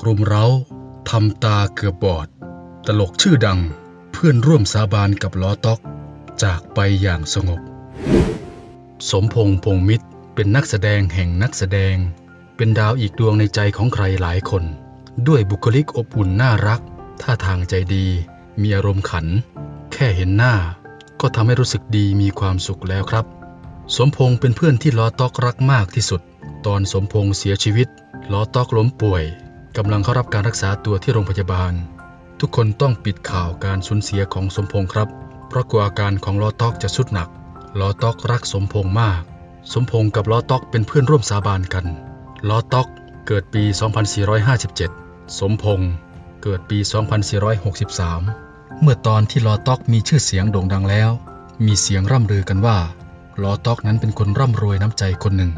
ครุมเร้าทำตาเกือบบอด ตลกชื่อดังเพื่อนร่วมสาบานกับล้อต๊อก จากไปอย่างสงบ สมพงษ์พงษ์มิตรเป็นนักแสดงแห่งนักแสดง เป็นดาวอีกดวงในใจของใครหลายคน ด้วยบุคลิกอบอุ่นน่ารัก ท่าทางใจดี มีอารมณ์ขัน แค่เห็นหน้า ก็ทำให้รู้สึกดีมีความสุขแล้วครับ สมพงษ์เป็นเพื่อนที่ล้อต๊อกรักมากที่สุด ตอนสมพงษ์เสียชีวิตล้อต๊อกล้มป่วย กำลังเข้ารับการรักษาตัวที่โรงพยาบาล ทุกคนต้องปิดข่าวการสูญเสียของสมพงษ์ครับ เพราะกลัวอาการของล้อตอกจะสุดหนักล้อตอกรักสมพงษ์มาก สมพงษ์กับล้อตอกเป็นเพื่อนร่วมสาบานกันล้อตอกเกิดปี 2457 สมพงษ์เกิดปี 2463 เมื่อตอนที่ล้อตอกมีชื่อเสียงโด่งดังแล้ว มีเสียงร่ำลือกันว่าล้อตอกนั้นเป็นคนร่ำรวยน้ำใจคนหนึ่ง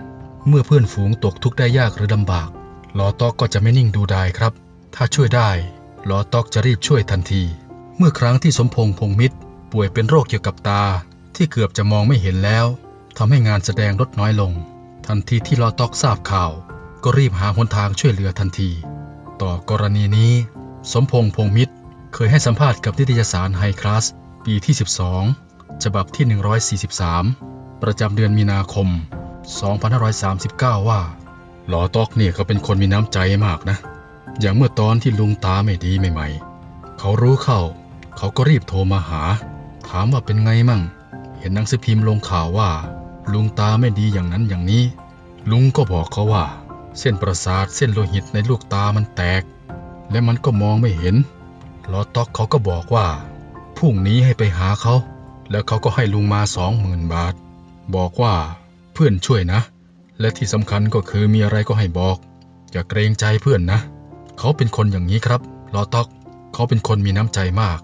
เมื่อเพื่อนฝูงตกทุกข์ได้ยากหรือลำบาก ล้อต๊อกก็จะไม่นิ่งดูดายครับ ถ้าช่วยได้ล้อต๊อกจะรีบช่วยทันที เมื่อครั้งที่สมพงษ์พงมิตร ป่วยเป็นโรคเกี่ยวกับตา ที่เกือบจะมองไม่เห็นแล้วทำให้งานแสดงลดน้อยลง ทันทีที่ล้อต๊อกทราบข่าว ก็รีบหาหนทางช่วยเหลือทันที ต่อกรณีนี้ สมพงษ์พงมิตร เคยให้สัมภาษณ์กับนิตยสารไฮคลาสปีที่ 12 ฉบับที่ 143 ประจำเดือนมีนาคม 2539 ว่า ลอตอกเนี่ยเขาเป็นคนมีน้ำใจมากนะ อย่างเมื่อตอนที่ลุงตาไม่ดีใหม่ๆ เขารู้เข้า เขาก็รีบโทรมาหา ถามว่าเป็นไงมั่ง เห็นหนังสือพิมพ์ลงข่าวว่า ลุงตาไม่ดีอย่างนั้นอย่างนี้ ลุงก็บอกเขาว่า เส้นประสาทเส้นโลหิตในลูกตามันแตก และมันก็มองไม่เห็นลอตอกเขาก็บอกว่าพรุ่งนี้ให้ไปหาเขา แล้วเขาก็ให้ลุงมาสองหมื่นบาท บอกว่าเพื่อนช่วยนะ และที่สำคัญก็คือมีอะไรก็ให้บอก อย่าเกรงใจเพื่อนนะ เขาเป็นคนอย่างนี้ครับลอตอก เขาเป็นคนมีน้ำใจมาก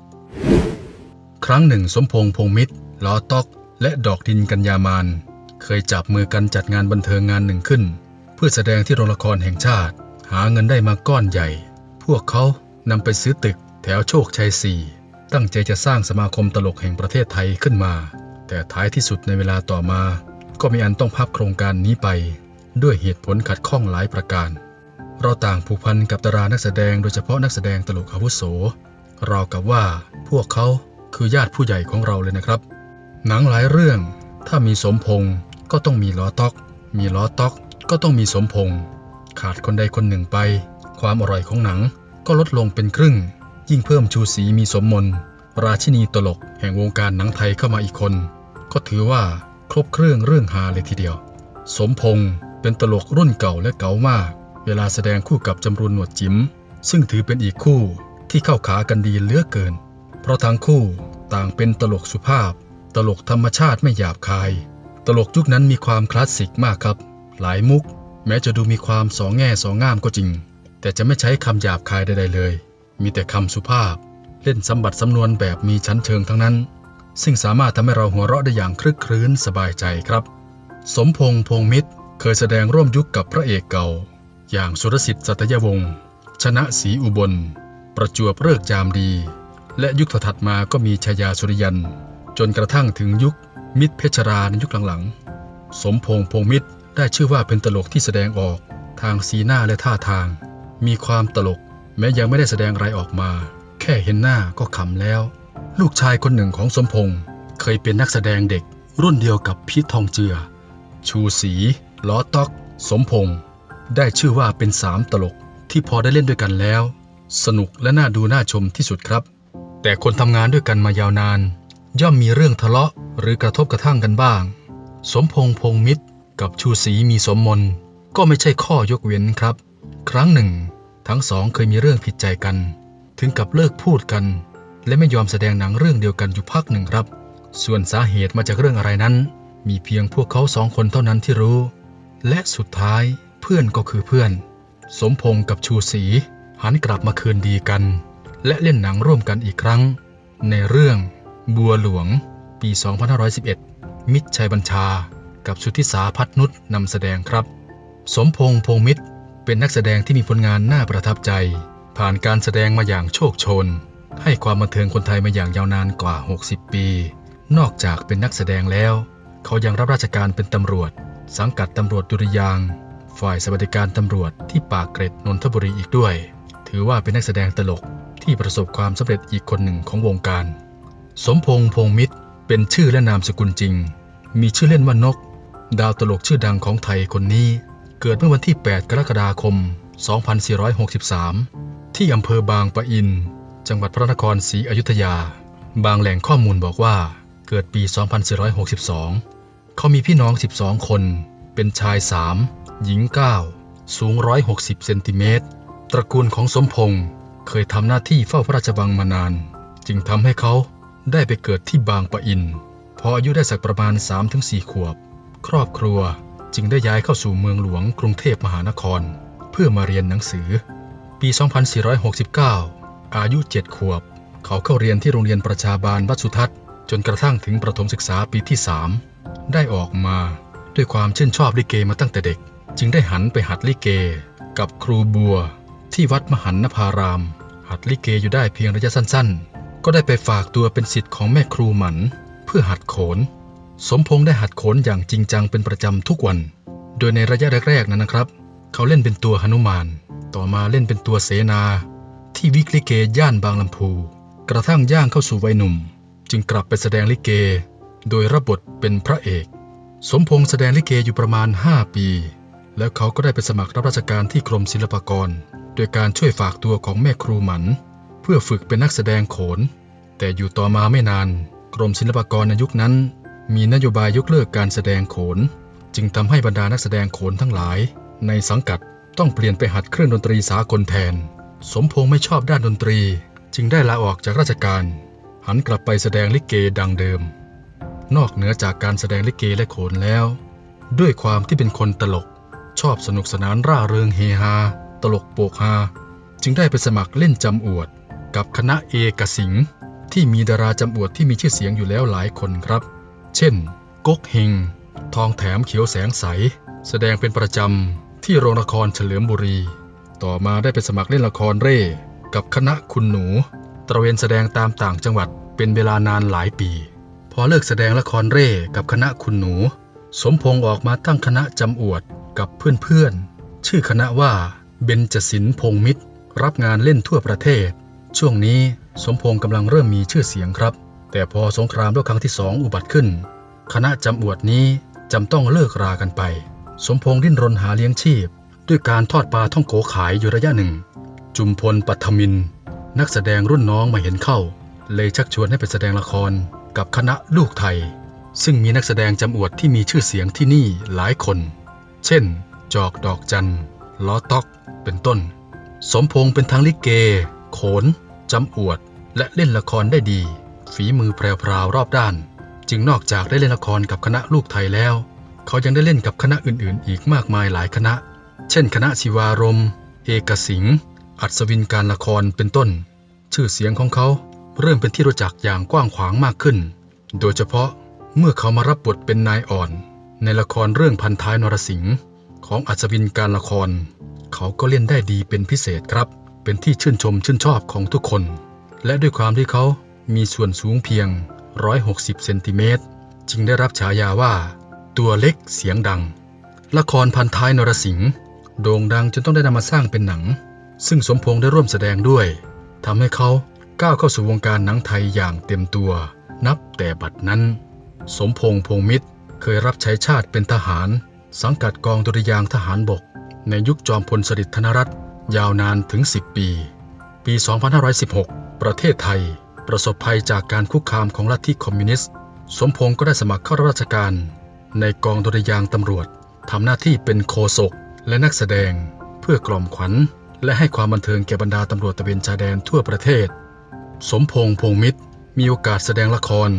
ครั้งหนึ่งสมพงษ์พงมิตรลอตอก และดอกดินกัญญามานเคยจับมือกันจัดงานบันเทิงงานหนึ่งขึ้น เพื่อแสดงที่โรงละครแห่งชาติ หาเงินได้มาก้อนใหญ่ พวกเขานำไปซื้อตึกแถวโชคชัยสี่ตั้งใจจะสร้างสมาคมตลกแห่งประเทศไทยขึ้นมา แต่ท้ายที่สุดในเวลาต่อมา ก็มีอันต้องพับโครงการนี้ไปด้วยเหตุผลขัดข้องหลายประการ เราต่างผูกพันกับดารานักแสดงโดยเฉพาะนักแสดงตลกอาวุโสราวกับว่าพวกเขาคือญาติผู้ใหญ่ของเราเลยนะครับ หนังหลายเรื่อง ถ้ามีสมพงษ์ก็ต้องมีล้อต๊อก มีล้อต๊อก ก็ต้องมีสมพงษ์ขาดคนใดคนหนึ่งไป ความอร่อยของหนังก็ลดลงเป็นครึ่ง ยิ่งเพิ่มชูสีมีสมมนราชินีตลกแห่งวงการหนังไทยเข้ามาอีกคน ก็ถือว่า ครบเครื่องเรื่องฮาเลยทีเดียว สมพงษ์เป็นตลกรุ่นเก่าและเก๋ามาก เวลาแสดงคู่กับจำรูนหนวดจิ๋มซึ่งถือเป็นอีกคู่ที่เข้าขากันดีเหลือเกิน เพราะทั้งคู่ต่างเป็นตลกสุภาพ ตลกธรรมชาติไม่หยาบคาย ตลกยุคนั้นมีความคลาสสิกมากครับ หลายมุก แม้จะดูมีความสองแง่สองงามก็จริง แต่จะไม่ใช้คำหยาบคายใดๆเลย มีแต่คำสุภาพ เล่นสมบัติสำนวนแบบมีชั้นเชิงทั้งนั้น ซึ่งสามารถทำให้เราหัวเราะได้อย่างคลึกครื้นสบายใจครับ สมพงษ์พงมิตรเคยแสดงร่วมยุคกับพระเอกเก่า อย่างสุรสิทธิ์สัตยวงศ์ชนะศรีอุบล ประจวบเลิกษ์ยามดี และยุคถัดมาก็มีชายาสุริยัน จนกระทั่งถึงยุคมิตรเพชราในยุคหลังๆ สมพงษ์พงมิตรได้ชื่อว่าเป็นตลกที่แสดงออกทางสีหน้าและท่าทาง มีความตลก แม้ยังไม่ได้แสดงอะไรออกมา แค่เห็นหน้าก็ขำแล้ว ลูกชายคนหนึ่งของสมพงษ์เคยเป็นนักแสดงเด็ก รุ่นเดียวกับพีททองเจือ ชูศรีล้อต๊อก สมพงษ์ได้ชื่อว่าเป็นสามตลกที่พอได้เล่นด้วยกันแล้ว สนุกและน่าดูน่าชมที่สุดครับ แต่คนทำงานด้วยกันมายาวนาน ย่อมมีเรื่องทะเลาะหรือกระทบกระทั่งกันบ้าง สมพงษ์พงษ์มิตร กับชูศรีมีสมมนก็ไม่ใช่ข้อยกเว้นครับ ครั้งหนึ่ง ทั้งสองเคยมีเรื่องผิดใจกัน ถึงกับเลิกพูดกัน และไม่ยอมแสดงหนังเรื่องเดียวกันอยู่พักหนึ่งครับ ส่วนสาเหตุมาจากเรื่องอะไรนั้น มีเพียงพวกเขาสองคนเท่านั้นที่รู้ และสุดท้ายเพื่อนก็คือเพื่อน สมพงษ์กับชูศรีหันกลับมาคืนดีกัน และเล่นหนังร่วมกันอีกครั้ง ในเรื่อง บัวหลวง ปี 2511 มิตรชัยบัญชา กับสุทธิสาพัฒนุชนำแสดงครับ สมพงษ์พงษ์มิตรเป็นนักแสดงที่มีผลงานน่าประทับใจ ผ่านการแสดงมาอย่างโชคโชน ให้ความบันเทิงคนไทยมาอย่างยาวนานกว่า 60 ปี นอกจากเป็นนักแสดงแล้ว เขายังรับราชการเป็นตำรวจ สังกัดตำรวจดุริยาง ฝ่ายสวัสดิการตำรวจที่ปากเกร็ดนนทบุรีอีกด้วย ถือว่าเป็นนักแสดงตลกที่ประสบความสำเร็จอีกคนหนึ่งของวงการ สมพงษ์พงมิตร เป็นชื่อและนามสกุลจริง มีชื่อเล่นว่านก ดาวตลกชื่อดังของไทยคนนี้ เกิดเมื่อวันที่ 8 กรกฎาคม 2463 ที่อำเภอบางปะอิน จังหวัดพระนครศรีอยุธยา บางแหล่งข้อมูลบอกว่า เกิดปี 2462 เขามีพี่น้อง 12 คน เป็นชาย 3 หญิง 9 สูง 160 เซนติเมตร ตระกูลของสมพงษ์เคยทำหน้าที่เฝ้าพระราชวังมานาน จึงทำให้เขาได้ไปเกิดที่บางปะอิน พออายุได้สักประมาณ 3-4 ขวบ ครอบครัวจึงได้ย้ายเข้าสู่เมืองหลวงกรุงเทพมหานคร เพื่อมาเรียนหนังสือ ปี 2469 อายุ7ขวบ เขาเข้าเรียนที่โรงเรียนประชาบาลวัดสุทัศน์ จนกระทั่งถึงประถมศึกษาปีที่3ได้ออกมาด้วยความชื่นชอบลิเกมาตั้งแต่เด็ก จึงได้หันไปหัดลิเก กับครูบัว ที่วัดมหันนภาราม หัดลิเกอยู่ได้เพียงระยะสั้น ๆ ก็ได้ไปฝากตัวเป็นศิษย์ของแม่ครูหมัน เพื่อหัดโขน สมพงษ์ได้หัดโขนอย่างจริงจังเป็นประจำทุกวัน โดยในระยะแรกๆนั้นนะครับ เขาเล่นเป็นตัวหนุมาน ต่อมาเล่นเป็นตัวเสนา ที่วิกลิเกย่านบางลำพู กระทั่งย่างเข้าสู่วัยหนุ่ม จึงกลับไปแสดงลิเก โดยรับบทเป็นพระเอก สมพงษ์แสดงลิเกอยู่ประมาณ 5 ปี แล้วเขาก็ได้ไปสมัครรับราชการที่กรมศิลปากร โดยการช่วยฝากตัวของแม่ครูหมัน เพื่อฝึกเป็นนักแสดงโขน แต่อยู่ต่อมาไม่นาน กรมศิลปากรในยุคนั้น มีนโยบายยกเลิกการแสดงโขน จึงทำให้บรรดานักแสดงโขนทั้งหลาย ในสังกัดต้องเปลี่ยนไปหัดเครื่องดนตรีสากลแทน สมพงษ์ไม่ชอบด้านดนตรี จึงได้ลาออกจากราชการ หันกลับไปแสดงลิเกดังเดิม นอกเหนือจากการแสดงลิเกและโขนแล้ว ด้วยความที่เป็นคนตลก ชอบสนุกสนานร่าเริงเฮฮา ตลกโปกฮา จึงได้ไปสมัครเล่นจำอวด กับคณะเอกสิงห์ที่มีดาราจำอวดที่มีชื่อเสียงอยู่แล้วหลายคนครับ เช่นก๊กเฮงทองแถมเขียวแสงใส แสดงเป็นประจำที่โรงละครเฉลิมบุรี ต่อมาได้ไปสมัครเล่นละครเร่ กับคณะคุณหนู ตระเวนแสดงตามต่างจังหวัดเป็นเวลานานหลายปี พอเลิกแสดงละครเร่กับคณะคุณหนู สมพงษ์ออกมาตั้งคณะจำอวดกับเพื่อนๆ ชื่อคณะว่าเบญจศิลป์พงษ์มิตร รับงานเล่นทั่วประเทศ ช่วงนี้สมพงษ์กำลังเริ่มมีชื่อเสียงครับ แต่พอสงครามโลกครั้งที่สองอุบัติขึ้น คณะจำอวดนี้จำต้องเลิกรากันไป สมพงษ์ดิ้นรนหาเลี้ยงชีพ ด้วยการทอดปลาท่องโกขายอยู่ระยะหนึ่ง จุมพลปัทมิน นักแสดงรุ่นน้องมาเห็นเข้า เลยชักชวนให้ไปแสดงละครกับคณะลูกไทย ซึ่งมีนักแสดงจำอวดที่มีชื่อเสียงที่นี่หลายคน เช่น จอกดอกจันล้อต๊อก เป็นต้น สมพงษ์เป็นทั้งลิเก โขนจำอวด และเล่นละครได้ดี ฝีมือแพรวๆรอบด้าน จึงนอกจากได้เล่นละครกับคณะลูกไทยแล้ว เขายังได้เล่นกับคณะอื่นๆ อีกมากมายหลายคณะ เช่น คณะศิวารม เอกสิงห์อัศวินการละครเป็นต้น ชื่อเสียงของเขาเริ่มเป็นที่รู้จักอย่างกว้างขวางมากขึ้น โดยเฉพาะเมื่อเขามารับบทเป็นนายอ่อน ในละครเรื่องพันท้ายนรสิงห์ของอัศวินการละคร เขาก็เล่นได้ดีเป็นพิเศษครับ เป็นที่ชื่นชมชื่นชอบของทุกคน และด้วยความที่เขามีส่วนสูงเพียง 160 เซนติเมตรจึงได้รับฉายาว่า ตัวเล็กเสียงดัง ละครพันท้ายนรสิงห์ โด่งดังจนต้องได้นำมาสร้างเป็นหนัง ซึ่งสมพงษ์ได้ร่วมแสดงด้วยทำให้เขาก้าวเข้าสู่วงการหนังไทยอย่างเต็มตัว นับแต่บัดนั้น สมพงษ์พงมิตรเคยรับใช้ชาติเป็นทหาร สังกัดกองดุริยางทหารบก ในยุคจอมพลสฤษดิ์ธนรัตน์ยาวนานถึง 10 ปี ปี 2516 ประเทศไทย ประสบภัยจากการคุกคามของลัทธิคอมมิวนิสต์ สมพงษ์ก็ได้สมัครเข้ารับราชการ ในกองดุริยางตำรวจทำหน้าที่เป็นโคศก และนักแสดงเพื่อกล่อมขวัญ และให้ความบันเทิงแก่บรรดาตำรวจตะเวนชายแดนทั่วประเทศ สมพงษ์พงมิตร มีโอกาสแสดงละคร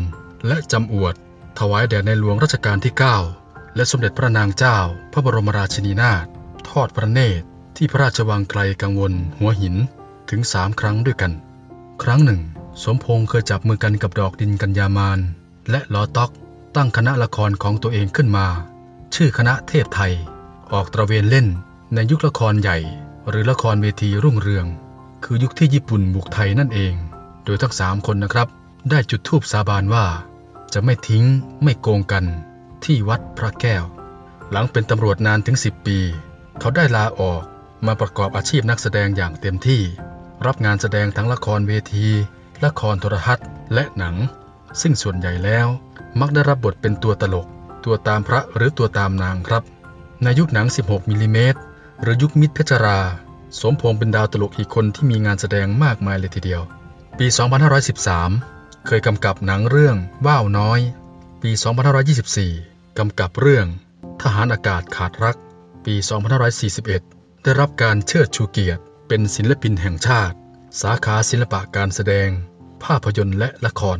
และจำอวด ถวายแด่ในหลวงรัชกาลที่ 9 และสมเด็จพระนางเจ้า พระบรมราชินีนาถทอดพระเนตร ที่พระราชวังไกลกังวล หัวหินถึงสามครั้งด้วยกัน ครั้งหนึ่ง สมพงษ์เคยจับมือกันกับดอกดินกัญญามานและลอต๊อกตั้งคณะละครของตัวเองขึ้นมา ชื่อคณะเทพไทย ออกตระเวนเล่นในยุคละครใหญ่ หรือละครเวทีรุ่งเรือง คือยุคที่ญี่ปุ่นบุกไทยนั่นเอง โดยทั้งสามคนนะครับ ได้จุดธูปสาบานว่า จะไม่ทิ้งไม่โกงกันที่วัดพระแก้ว หลังเป็นตำรวจนานถึง 10 ปี เขาได้ลาออกมาประกอบอาชีพนักแสดงอย่างเต็มที่ รับงานแสดงทั้งละครเวที ละครโทรทัศน์ และหนัง ซึ่งส่วนใหญ่แล้ว มักได้รับบทเป็นตัวตลก ตัวตามพระหรือตัวตามนางครับ ในยุคหนัง 16มิลลิเมตรหรือยุคมิตรเพชรา สมพงษ์เป็นดาวตลกอีกคนที่มีงานแสดงมากมายเลยทีเดียว ปี 2513 เคยกำกับหนังเรื่องว่าวน้อย ปี 2524 กำกับเรื่อง ทหารอากาศขาดรัก ปี 2541 ได้รับการเชิดชูเกียรติ เป็นศิลปินแห่งชาติ สาขาศิลปะการแสดง ภาพยนตร์และละคร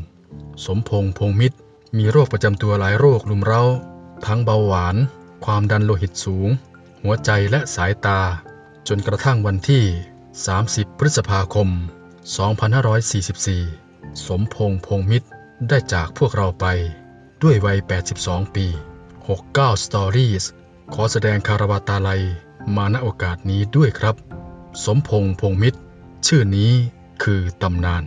สมพงษ์พงมิตร มีโรคประจำตัวหลายโรคลุมเร้า ทั้งเบาหวาน ความดันโลหิตสูง หัวใจและสายตา จนกระทั่งวันที่ 30 พฤษภาคม 2544 สมพงษ์พงมิตรได้จากพวกเราไปด้วยวัย 82 ปี 69 Stories ขอแสดงคารวะตาลัยมาณโอกาสนี้ด้วยครับ สมพงษ์พงมิตร ชื่อนี้คือตำนาน